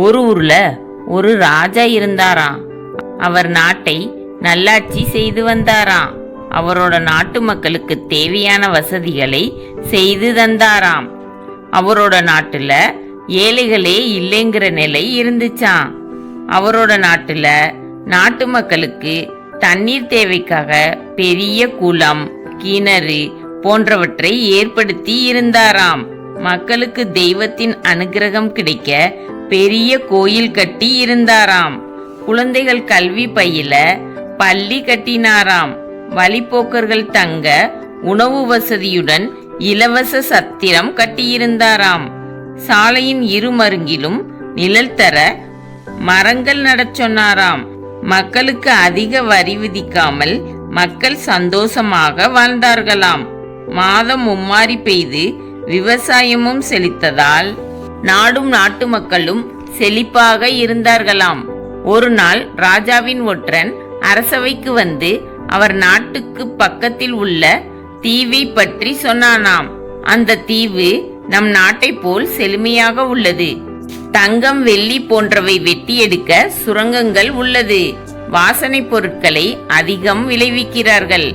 ஒரு ஊர்ல ஒரு ராஜா இருந்தாராம். அவர் நாட்டை நல்லாட்சி செய்து வந்தாராம். அவரோட நாட்டு மக்களுக்கு தேவையான வசதிகளை செய்து தந்தாராம். அவரோட நாட்டுல ஏழைகளே இல்லைங்கிற நிலை இருந்துச்சாம். அவரோட நாட்டுல நாட்டு மக்களுக்கு தண்ணீர் தேவைக்காக பெரிய குளம் கிணறு போன்றவற்றை ஏற்படுத்தி இருந்தாராம். மக்களுக்கு தெய்வத்தின் அனுகிரகம் கிடைக்க பெரிய கோயில் கட்டி இருந்தாராம். குழந்தைகள் கல்வி பயில பள்ளி கட்டினாராம். வழிப்போக்கர்கள் தங்க உணவு வசதியுடன் இலவச சத்திரம் கட்டியிருந்தாராம். சாலையின் இருமருங்கிலும் நிழல் தர மரங்கள் நடச் சொன்னாராம். மக்களுக்கு அதிக வரி விதிக்காமல் மக்கள் சந்தோஷமாக வாழ்ந்தார்களாம். மாதம் மும்மாரி பெய்து விவசாயமும் செழித்ததால் நாடும் நாட்டு மக்களும் செழிப்பாக இருந்தார்களாம். ஒரு நாள் ராஜாவின் ஒற்றன் அரசவைக்கு வந்து அவர் நாட்டுக்கு பக்கத்தில் உள்ள தீவை பற்றி சொன்னானாம். அந்த தீவு நம் நாட்டை போல் செழுமையாக உள்ளது. தங்கம் வெள்ளி போன்றவை வெட்டி எடுக்க சுரங்கங்கள் உள்ளது. வாசனை பொருட்களை அதிகம் விளைவிக்கிறார்கள்.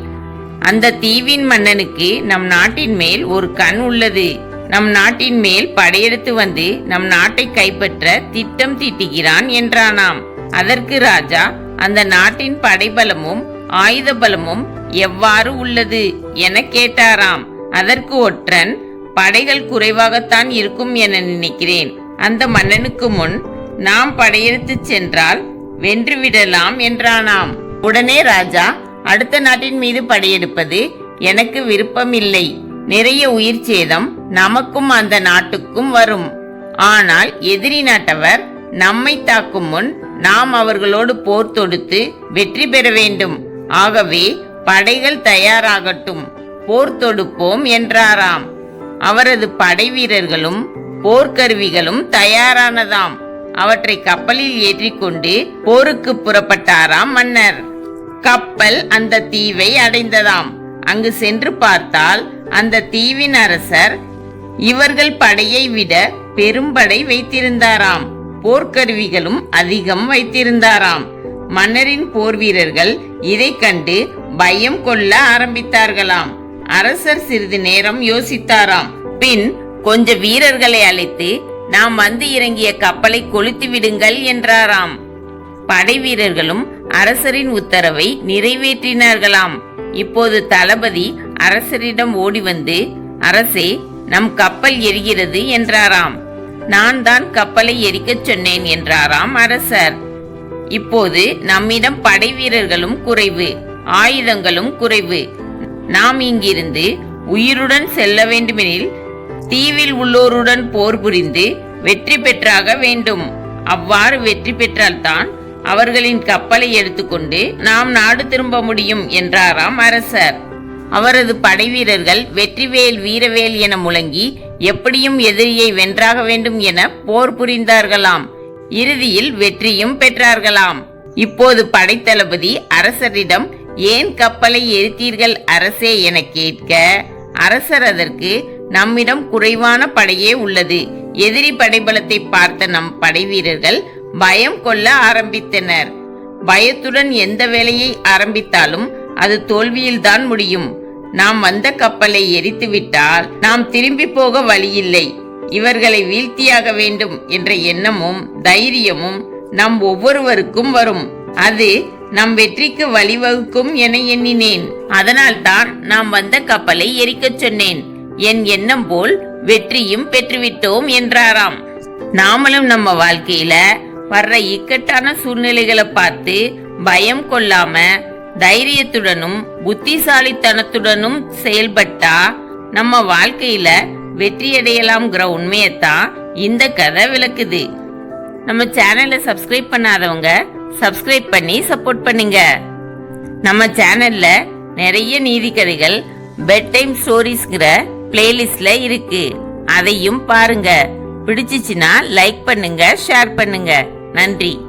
அந்த தீவின் மன்னனுக்கு நம் நாட்டின் மேல் ஒரு கண் உள்ளது. நம் நாட்டின் மேல் படையெடுத்து வந்து நம் நாட்டை கைப்பற்ற திட்டம் தீட்டுகிறான் என்றானாம். அதற்கு ராஜா அந்த நாட்டின் படைபலமும் ஆயுத பலமும் எவ்வாறு உள்ளது என கேட்டாராம். அதற்கு ஒற்றன் படைகள் குறைவாகத்தான் இருக்கும் என நினைக்கிறேன். அந்த மன்னனுக்கு முன் நாம் படையெடுத்துச் சென்றால் வென்றுவிடலாம் என்றானாம். உடனே ராஜா அடுத்த நாட்டின் மீது படையெடுப்பது எனக்கு விருப்பமில்லை. நிறைய உயிர் சேதம் நமக்கும் அந்த நாட்டுக்கும் வரும். ஆனால் எதிரி நாட்டவர் நம்மை தாக்கும் முன் நாம் அவர்களோடு போர் தொடுத்து வெற்றி பெற வேண்டும். ஆகவே படைகள் தயாராகட்டும். போர் தொடுப்போம் என்றாராம். அவரது படை வீரர்களும் போர்க்கருவிகளும் தயாரானதாம். அவற்றை கப்பலில் ஏற்றிக்கொண்டு போருக்கு புறப்பட்டாராம் மன்னர். கப்பல் அந்த தீவை அடைந்ததாம். அங்கு சென்று பார்த்தால் அந்த தீவின் அரசர் இவர்கள் படையை விட பெரும்படை வைத்திருந்தாராம். போர்க்கருவிகளும் அதிகம் வைத்திருந்தாராம். மன்னரின் போர் வீரர்கள் இதை கண்டு பயம் கொள்ள ஆரம்பித்தார்களாம். அரசர் சிறிது நேரம் யோசித்தாராம். பின் கொஞ்ச வீரர்களை அழைத்து நாம் வந்து இறங்கிய கப்பலை கொளுத்து விடுங்கள் என்றாராம். படை வீரர்களும் அரசரின் உத்தரவை நிறைவேற்றினார்களாம். இப்போது தளபதி அரசரிடம் ஓடி வந்து அரசே நம் கப்பல் எரிகிறது என்றாராம். நான் தான் கப்பலை எரிக்கச் சொன்னேன் என்றாராம் அரசர். இப்போது நம்மிடம் படை வீரர்களும் குறைவு ஆயுதங்களும் குறைவு. நாம் இங்கிருந்து உயிருடன் செல்ல வேண்டுமெனில் தீவில் உள்ளோருடன் போர் புரிந்து வெற்றி பெற்றாக வேண்டும். அவ்வாறு வெற்றி பெற்றால்தான் அவர்களின் கப்பலை எடுத்துக்கொண்டு நாம் நாடு திரும்ப முடியும் என்றாராம் அரசர். அவரது படைவீரர்கள் வெற்றிவேல் வீரவேல் என முழங்கி எப்படியும் எதிரியை வென்றாக வேண்டும் என போர் புரிந்தார்களாம். இறுதியில் வெற்றியும் பெற்றார்களாம். இப்போது படைத்தளபதி அரசரிடம் ஏன் கப்பலை எரித்தீர்கள் அரசே என கேட்க அரசர் அதற்கு நம்மிடம் குறைவான படையே உள்ளது. எதிரி படைபலத்தை பார்த்த நம் படைவீரர்கள் பயம் கொள்ள ஆரம்பித்தனர். பயத்துடன் எந்த வேலையை ஆரம்பித்தாலும் அது தோல்வியில்தான் முடியும். நாம் வந்த கப்பலை எரித்துவிட்டால் நாம் திரும்பி போக வழியில்லை. இவர்களை வீழ்த்தியாக வேண்டும் என்ற எண்ணமும் தைரியமும் நம் ஒவ்வொருவருக்கும் வரும். அது நம் வெற்றிக்கு வழிவகுக்கும் என எண்ணினேன். அதனால்தான் நாம் வந்த கப்பலை எரிக்கச் சொன்னேன். என் எண்ணம் போல் வெற்றியும் பெற்றுவிட்டோம் என்றாராம். நாமளும் நம்ம வாழ்க்கையில வர்ற இக்கட்டான சூழ்நிலைகளை பார்த்து பயம் கொள்ளாம தைரியத்துடனும் புத்திசாலித்தனத்துடனும் செயல்பட்டா நம்ம வாழ்க்கையில வெற்றி அடையலாம்ங்கிற உண்மையத்தான் இந்த கதை விளக்குது. நம்ம சேனலை சப்ஸ்கிரைப் பண்ணாதவங்க சப்ஸ்கிரைப் பண்ணி சப்போர்ட் பண்ணுங்க. நம்ம சேனல்ல நிறைய நீதி கதைகள் பெட் டைம் ஸ்டோரிஸ்ங்கிற பிளேலிஸ்ட்ல இருக்கு. அதையும் பாருங்க. பிடிச்சிச்சின்னா லைக் பண்ணுங்க ஷேர் பண்ணுங்க. நன்றி.